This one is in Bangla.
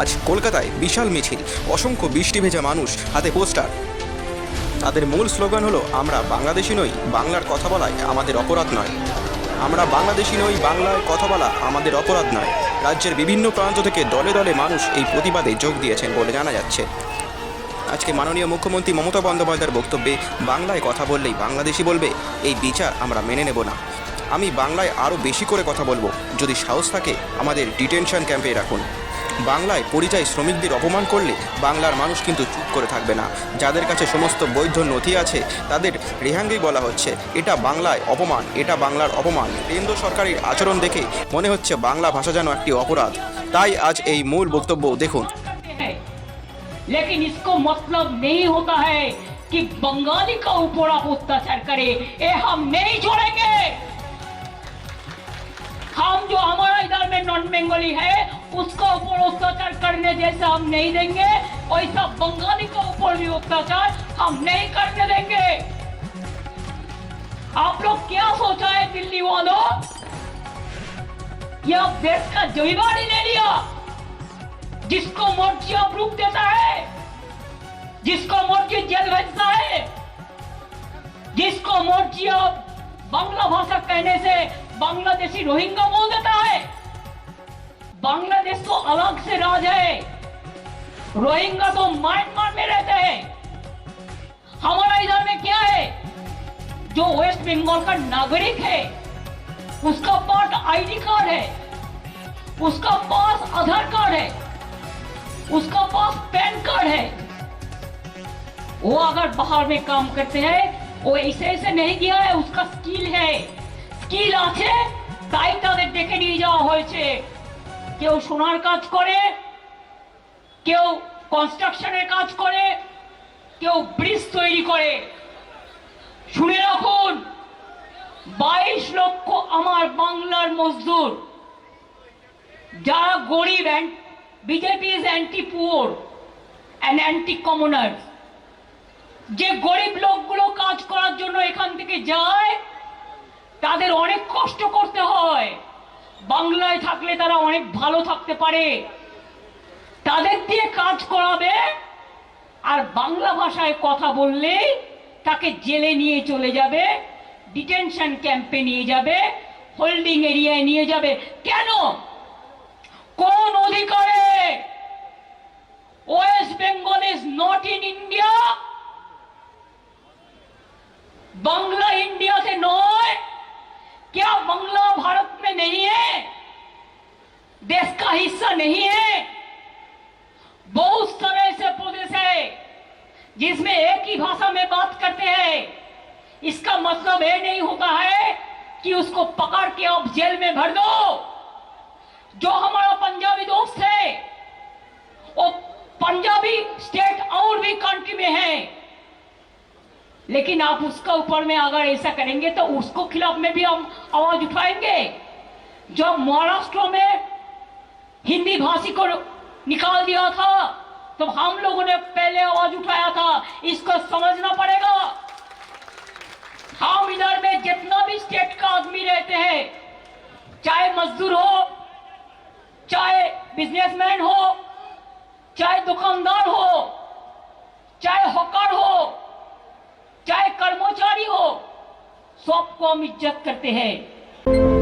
আজ কলকাতায় বিশাল মিছিল, অসংখ্য বৃষ্টি ভেজা মানুষ, হাতে পোস্টার। তাদের মূল স্লোগান হলো, আমরা বাংলাদেশি নই, বাংলার কথা বলায় আমাদের অপরাধ নয়। আমরা বাংলাদেশি নই বাংলায় কথা বলা আমাদের অপরাধ নয়। রাজ্যের বিভিন্ন প্রান্ত থেকে দলে দলে মানুষ এই প্রতিবাদে যোগ দিয়েছেন বলে জানা যাচ্ছে। আজকে মাননীয় মুখ্যমন্ত্রী মমতা বন্দ্যোপাধ্যায়ের বক্তব্যে, বাংলায় কথা বললেই বাংলাদেশি বলবে, এই বিচার আমরা মেনে নেব না। আমি বাংলায় আরও বেশি করে কথা বলব। যদি সাহস থাকে, আমাদের ডিটেনশন ক্যাম্পে রাখুন। বাংলায় পরিযায়ী শ্রমিকদের অপমান করলে বাংলার মানুষ কিন্তু চুপ করে থাকবে না যাদের কাছে সমস্ত বৈধ নথি আছে তাদের রেহাঙ্গেই বলা হচ্ছে এটা বাংলায় অপমান এটা বাংলার অপমান কেন্দ্র সরকারের আচরণ দেখে মনে হচ্ছে বাংলা ভাষা যেন একটি অপরাধ তাই আজ এই মূল বক্তব্য দেখুন है लेकिन इसको मतलब नहीं होता है कि बंगाली का ऊपर आप अत्याचार करे ये हम नहीं छोड़ेंगे हम जो हमारा इधर में नॉन बंगाली है उसका ऊपर अत्याचार करने जैसे हम नहीं देंगे वैसा बंगाली का ऊपर भी अत्याचार हम नहीं करने देंगे। आप लोग क्या सोचा है, दिल्ली वालों? ये आप देश का जिम्मेवारी ले लिया, जिसको मर्ज़ी आप रुक देता है, जिसको मर्ज़ी जेल भेजता है, जिसको मर्ज़ी आप बांग्ला भाषा कहने से बांग्लादेशी रोहिंगा बोल देता है। बांग्लादेश तो अलग से राज है रोहिंगा तो म्यांमार में रहते हैं हमारा इधर में क्या है जो वेस्ट बंगाल का नागरिक है उसका पास आईडी कार्ड है उसका पास आधार कार्ड है उसका पास पैन कार्ड है वो अगर बाहर में काम करते हैं वो ऐसे ऐसे नहीं किया है उसका স্কিল है স্কিল আছে তাই তাদের ডেকে নিয়ে যাওয়া হয়েছে কেউ সোনার কাজ করে, কেউ কনস্ট্রাকশনের কাজ করে, কেউ ব্রিজ তৈরি করে। শুনে রাখুন, বাইশ লক্ষ আমার বাংলার মজদুর, যারা গরিব BJP is anti poor and anti commoner যে গরিব লোকগুলো কাজ করার জন্য এখান থেকে যায়, তাদের অনেক কষ্ট করতে হয়। বাংলায় থাকলে তারা অনেক ভালো থাকতে পারে তাদের দিয়ে কাজ করাবে আর বাংলা ভাষায় কথা বললেই তাকে জেলে নিয়ে চলে যাবে ডিটেনশন ক্যাম্পে নিয়ে যাবে হোল্ডিং এরিয়ায় নিয়ে যাবে কেন কোন অধিকারে West Bengal is not in India Bangla India से नॉय क्या बांग्ला भारत में नहीं है देश का हिस्सा नहीं है। बहुत समय से प्रदेश है, जिसमें एक ही भाषा में बात करते हैं। इसका मतलब ये नहीं होता है कि उसको पकड़ के आप जेल में भर दो। जो हमारा पंजाबी दोस्त है, वो पंजाबी स्टेट और भी कंट्री में है। लेकिन आप उसका ऊपर में अगर ऐसा करेंगे तो उसको खिलाफ में भी हम आवाज़ उठाएँगे। जो महाराष्ट्र में हिंदी भाषी को निकाल दिया था तो हम लोगों ने पहले आवाज़ उठाया था, इसको समझना पड़ेगा। हम इधर में जितना भी स्टेट का आदमी रहते हैं, चाहे मजदूर हो, चाहे बिजनेसमैन हो, चाहे दुकानदार हो, चाहे हॉकर हो, चाहे कर्मचारी हो, सबको हम इज़्ज़त करते हैं।